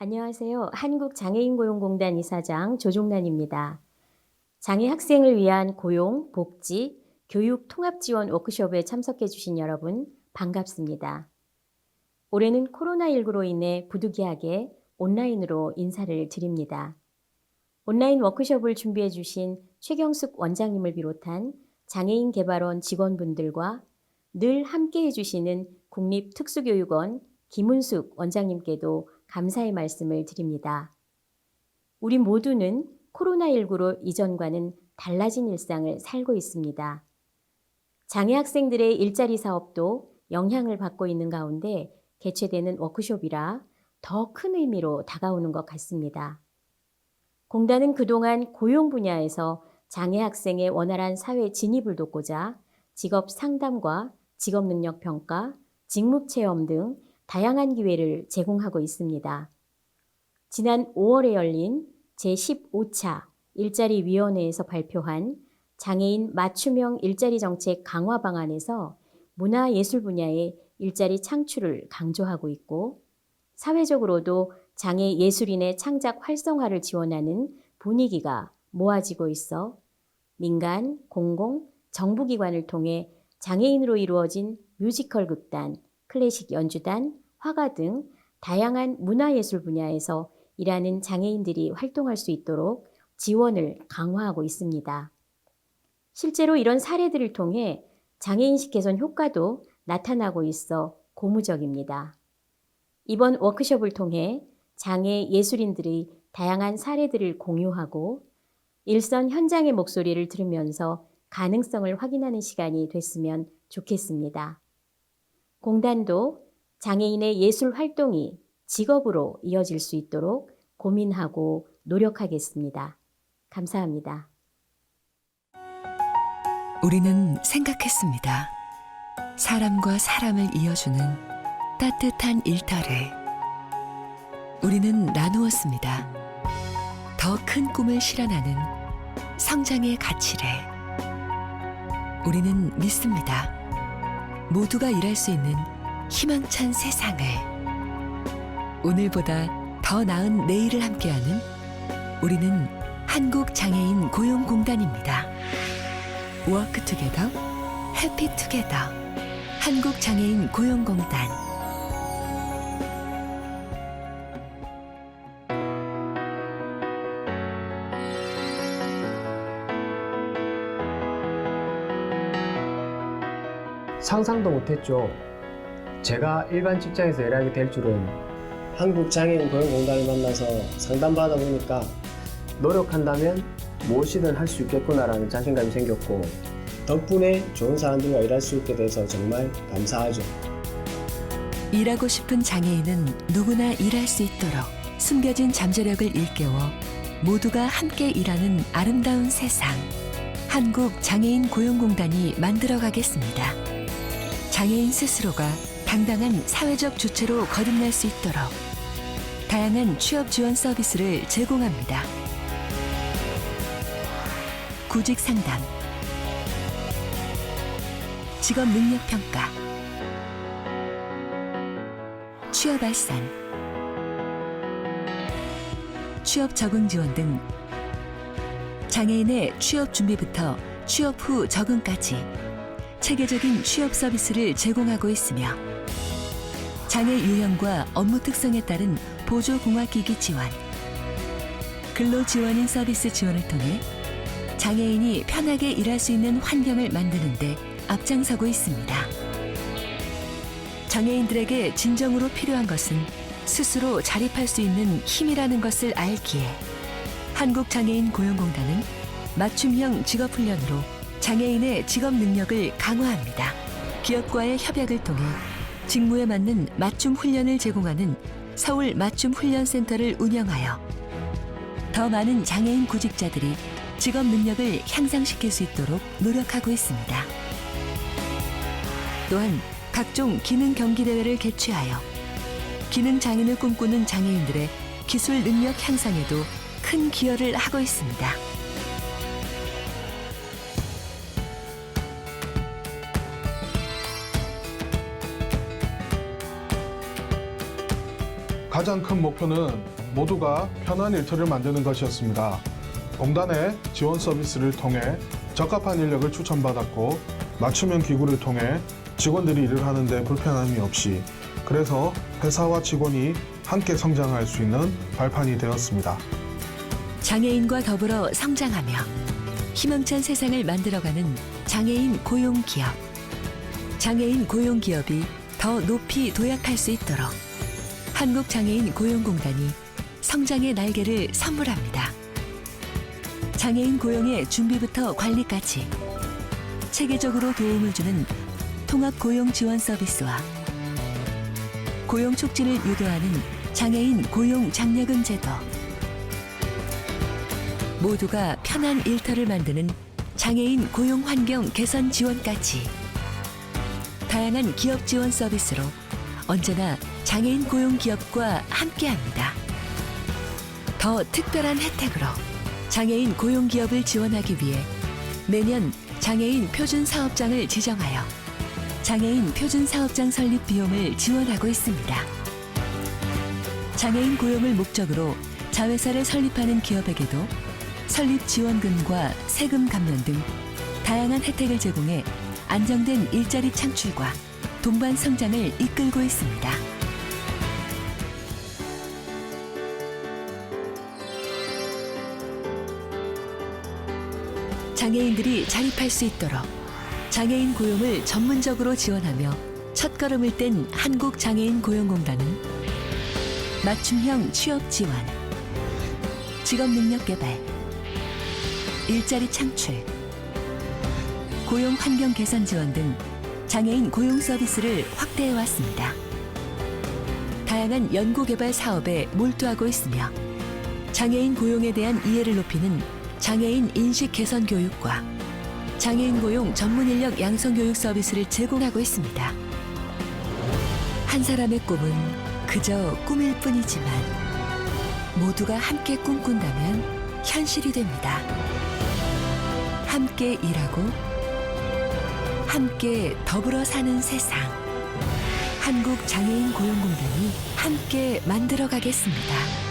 안녕하세요. 한국장애인고용공단 이사장 조종란입니다. 장애 학생을 위한 고용, 복지, 교육 통합 지원 워크숍에 참석해 주신 여러분 반갑습니다. 올해는 코로나19로 인해 부득이하게 온라인으로 인사를 드립니다. 온라인 워크숍을 준비해 주신 최경숙 원장님을 비롯한 장애인 개발원 직원분들과 늘 함께 해주시는 국립특수교육원 김은숙 원장님께도 감사의 말씀을 드립니다. 우리 모두는 코로나19로 이전과는 달라진 일상을 살고 있습니다. 장애 학생들의 일자리 사업도 영향을 받고 있는 가운데 개최되는 워크숍이라 더 큰 의미로 다가오는 것 같습니다. 공단은 그동안 고용 분야에서 장애 학생의 원활한 사회 진입을 돕고자 직업 상담과 직업 능력 평가, 직무 체험 등 다양한 기회를 제공하고 있습니다. 지난 5월에 열린 제15차 일자리 위원회에서 발표한 장애인 맞춤형 일자리 정책 강화 방안에서 문화예술 분야의 일자리 창출을 강조하고 있고 사회적으로도 장애 예술인의 창작 활성화를 지원하는 분위기가 모아지고 있어 민간, 공공, 정부기관을 통해 장애인으로 이루어진 뮤지컬 극단, 클래식 연주단, 화가 등 다양한 문화예술 분야에서 일하는 장애인들이 활동할 수 있도록 지원을 강화하고 있습니다. 실제로 이런 사례들을 통해 장애인식 개선 효과도 나타나고 있어 고무적입니다. 이번 워크숍을 통해 장애 예술인들의 다양한 사례들을 공유하고 일선 현장의 목소리를 들으면서 가능성을 확인하는 시간이 됐으면 좋겠습니다. 공단도 장애인의 예술 활동이 직업으로 이어질 수 있도록 고민하고 노력하겠습니다. 감사합니다. 우리는 생각했습니다. 사람과 사람을 이어주는 따뜻한 일터를. 우리는 나누었습니다. 더 큰 꿈을 실현하는 성장의 가치를. 우리는 믿습니다. 모두가 일할 수 있는 희망찬 세상을. 오늘보다 더 나은 내일을 함께하는 우리는 한국장애인 고용공단입니다. 워크 투게더 해피 투게더 한국장애인 고용공단 상상도 못했죠. 제가 일반 직장에서 일하게 될 줄은 한국장애인 고용공단을 만나서 상담받아 보니까 노력한다면 무엇이든 할 수 있겠구나라는 자신감이 생겼고 덕분에 좋은 사람들과 일할 수 있게 돼서 정말 감사하죠. 일하고 싶은 장애인은 누구나 일할 수 있도록 숨겨진 잠재력을 일깨워 모두가 함께 일하는 아름다운 세상 한국 장애인 고용공단이 만들어가겠습니다. 장애인 스스로가 당당한 사회적 주체로 거듭날 수 있도록 다양한 취업 지원 서비스를 제공합니다. 구직 상담, 직업 능력 평가, 취업 알선, 취업 적응 지원 등 장애인의 취업 준비부터 취업 후 적응까지 체계적인 취업 서비스를 제공하고 있으며 장애 유형과 업무 특성에 따른 보조공학기기 지원, 근로 지원인 서비스 지원을 통해 장애인이 편하게 일할 수 있는 환경을 만드는 데 앞장서고 있습니다. 장애인들에게 진정으로 필요한 것은 스스로 자립할 수 있는 힘이라는 것을 알기에 한국장애인 고용공단은 맞춤형 직업훈련으로 장애인의 직업 능력을 강화합니다. 기업과의 협약을 통해 직무에 맞는 맞춤 훈련을 제공하는 서울 맞춤 훈련센터를 운영하여 더 많은 장애인 구직자들이 직업 능력을 향상시킬 수 있도록 노력하고 있습니다. 또한 각종 기능 경기 대회를 개최하여 기능 장인을 꿈꾸는 장애인들의 기술 능력 향상에도 큰 기여를 하고 있습니다. 가장 큰 목표는 모두가 편한 일터를 만드는 것이었습니다. 공단의 지원 서비스를 통해 적합한 인력을 추천받았고 맞춤형 기구를 통해 직원들이 일을 하는데 불편함이 없이 그래서 회사와 직원이 함께 성장할 수 있는 발판이 되었습니다. 장애인과 더불어 성장하며 희망찬 세상을 만들어가는 장애인 고용 기업. 장애인 고용 기업이 더 높이 도약할 수 있도록 한국장애인 고용공단이 성장의 날개를 선물합니다. 장애인 고용의 준비부터 관리까지 체계적으로 도움을 주는 통합 고용 지원 서비스와 고용 촉진을 유도하는 장애인 고용 장려금 제도. 모두가 편한 일터를 만드는 장애인 고용 환경 개선 지원까지 다양한 기업 지원 서비스로 언제나 장애인 고용 기업과 함께합니다. 더 특별한 혜택으로 장애인 고용 기업을 지원하기 위해 매년 장애인 표준 사업장을 지정하여 장애인 표준 사업장 설립 비용을 지원하고 있습니다. 장애인 고용을 목적으로 자회사를 설립하는 기업에게도 설립 지원금과 세금 감면 등 다양한 혜택을 제공해 안정된 일자리 창출과 동반 성장을 이끌고 있습니다. 장애인들이 자립할 수 있도록 장애인 고용을 전문적으로 지원하며 첫걸음을 뗀 한국장애인 고용공단은 맞춤형 취업 지원, 직업 능력 개발, 일자리 창출, 고용 환경 개선 지원 등 장애인 고용 서비스를 확대해 왔습니다. 다양한 연구 개발 사업에 몰두하고 있으며 장애인 고용에 대한 이해를 높이는 장애인 인식 개선 교육과 장애인 고용 전문 인력 양성 교육 서비스를 제공하고 있습니다. 한 사람의 꿈은 그저 꿈일 뿐이지만 모두가 함께 꿈꾼다면 현실이 됩니다. 함께 일하고 함께 더불어 사는 세상. 한국 장애인 고용공단이 함께 만들어 가겠습니다.